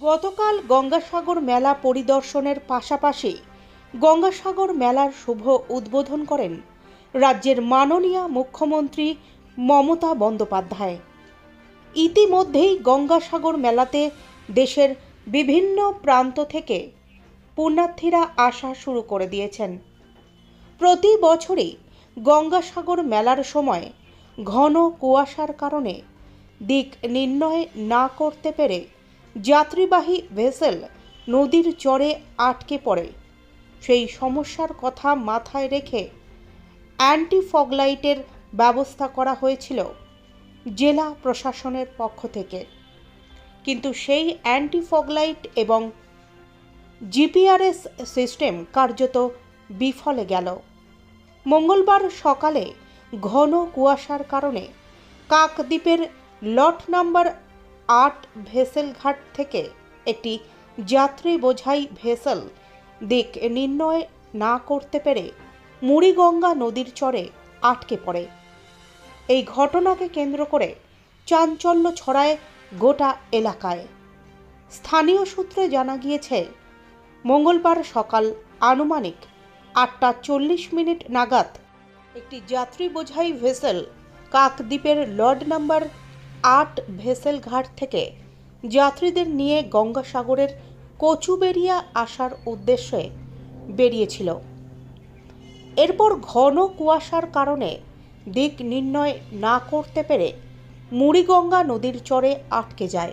গতকাল গঙ্গাসাগর মেলা পরিদর্শনের পাশাপাশি গঙ্গাসাগর মেলার শুভ উদ্বোধন করেন রাজ্যের মাননীয় মুখ্যমন্ত্রী মমতা বন্দ্যোপাধ্যায়। ইতিমধ্যেই গঙ্গাসাগর মেলাতে দেশের বিভিন্ন প্রান্ত থেকে পুণ্যার্থীরা আসা শুরু করে দিয়েছেন। প্রতি বছরই গঙ্গাসাগর মেলার সময় ঘন কুয়াশার কারণে দিক নির্ণয় না করতে পেরে যাত্রীবাহী ভেসেল নদীর চরে আটকে পড়ে। সেই সমস্যার কথা মাথায় রেখে অ্যান্টি ফগলাইটের ব্যবস্থা করা হয়েছিল জেলা প্রশাসনের পক্ষ থেকে। কিন্তু সেই অ্যান্টি ফগলাইট এবং জিপিআরএস সিস্টেম কার্যত বিফলে গেল। মঙ্গলবার সকালে ঘন কুয়াশার কারণে কাকদ্বীপের লট নাম্বার আট ভেসেল ঘাট থেকে একটি যাত্রী বোঝাই ভেসেল দিক নির্ণয় না করতে পেরে মুড়িগঙ্গা নদীর চরে আটকে পড়ে। এই ঘটনাকে কেন্দ্র করে চাঞ্চল্য ছড়ায় গোটা এলাকায়। স্থানীয় সূত্রে জানা গিয়েছে, মঙ্গলবার সকাল আনুমানিক আটটা চল্লিশ মিনিট নাগাদ একটি যাত্রী বোঝাই ভেসেল কাকদ্বীপের লর্ড নাম্বার আট ভেসেল ঘাট থেকে যাত্রীদের নিয়ে গঙ্গাসাগরের কচুবেরিয়া আসার উদ্দেশ্যে বেরিয়েছিল। এরপর ঘন কুয়াশার কারণে দিক নির্ণয় না করতে পেরে মুড়িগঙ্গা নদীর চরে আটকে যায়।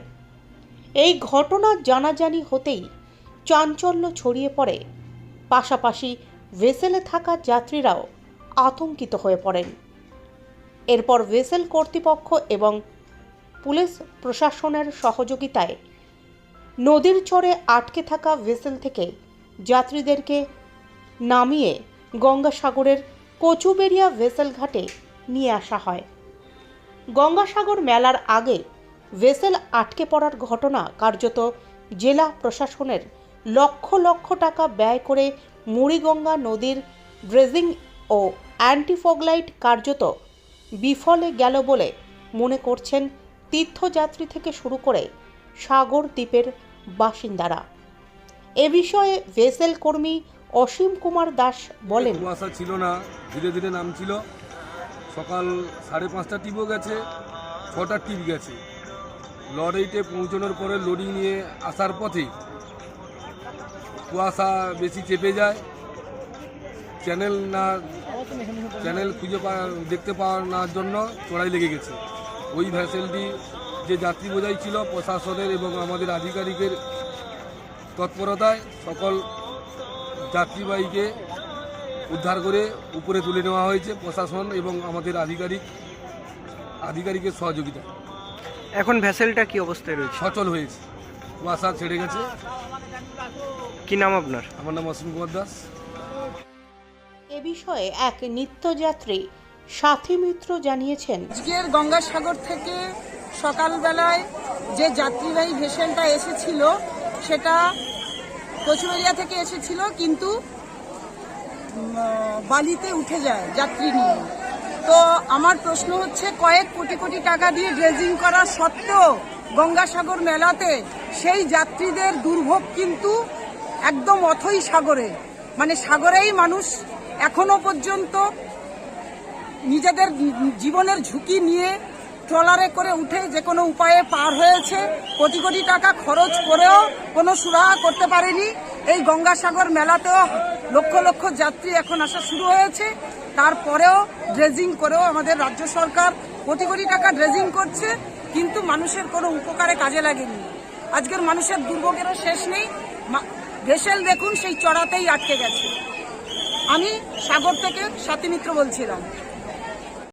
এই ঘটনা জানাজানি হতেই চাঞ্চল্য ছড়িয়ে পড়ে। পাশাপাশি ভেসেলে থাকা যাত্রীরাও আতঙ্কিত হয়ে পড়েন। এরপর ভেসেল কর্তৃপক্ষ এবং পুলিশ প্রশাসনের সহযোগিতায় নদীর চরে আটকে থাকা ভেসেল থেকে যাত্রীদেরকে নামিয়ে গঙ্গাসাগরের কচুবেরিয়া ভেসেল ঘাটে নিয়ে আসা হয়। গঙ্গাসাগর মেলার আগে ভেসেল আটকে পড়ার ঘটনা কার্যত জেলা প্রশাসনের লক্ষ লক্ষ টাকা ব্যয় করে মুড়িগঙ্গা নদীর ড্রেজিং ও অ্যান্টিফগলাইট কার্যত বিফলে গেল বলে মনে করছেন তীর্থযাত্রী থেকে শুরু করে সাগর দ্বীপের বাসিন্দারা। এ বিষয়ে ভেসেল কর্মী অসীম কুমার দাস বলেন কুয়াশা ছিল না, ধীরে ধীরে নামছিল। সকাল সাড়ে পাঁচটা টিপও গেছে ছটার টিপ গেছে। লরিতে পৌঁছানোর পরে লোডিং নিয়ে আসার পথে কুয়াশা বেশি চেপে যায়। চ্যানেল না, চ্যানেল খুঁজে পাওয়া দেখতে পাওয়ার না জন্য চড়াই লেগে গেছে। ওই ভ্যাসেলটি যে যাত্রী বোঝাই ছিল প্রশাসনের এবং আমাদের আধিকারিকের তৎপরতায় সকল যাত্রীবাহীকে উদ্ধার করে উপরে তুলে নেওয়া হয়েছে প্রশাসন এবং আমাদের আধিকারিক আধিকারিকের সহযোগিতা। এখন ভ্যাসেলটা কি অবস্থায় রয়েছে? সচল হয়েছে। কুয়াশা ছেড়ে গেছে। কি নাম আপনার? আমার নাম অসীম কুমার দাস। এ বিষয়ে এক নিত্যযাত্রী সাথী মিত্র জানিয়েছেন, আজকের গঙ্গাসাগর থেকে সকালবেলায় যে যাত্রীবাহী ভেসেলটা এসেছিল, সেটা কচুবেরিয়া থেকে এসেছিল, কিন্তু বালিতে উঠে যায় যাত্রী নিয়ে। তো আমার প্রশ্ন হচ্ছে, কয়েক কোটি কোটি টাকা দিয়ে ড্রেজিং করা সত্ত্বেও গঙ্গাসাগর মেলাতে সেই যাত্রীদের দুর্ভোগ কিন্তু একদম অথই সাগরে। মানে সাগরেই মানুষ এখনও পর্যন্ত নিজেদের জীবনের ঝুঁকি নিয়ে ট্রলারে করে উঠে যে কোনো উপায়ে পার হয়েছে, কোটি কোটি টাকা খরচ করেও কোনো সুরাহা করতে পারেনি। এই গঙ্গাসাগর মেলাতেও লক্ষ লক্ষ যাত্রী এখন আসা শুরু হয়েছে। তারপরেও ড্রেজিং করেও আমাদের রাজ্য সরকার কোটি কোটি টাকা ড্রেজিং করছে, কিন্তু মানুষের কোনো উপকারে কাজে লাগেনি। আজকের মানুষের দুর্ভোগেরও শেষ নেই। ভেসেল দেখুন, সেই চড়াতেই আটকে গেছে। আমি সাগর থেকে স্বাতী মিত্র বলছিলাম।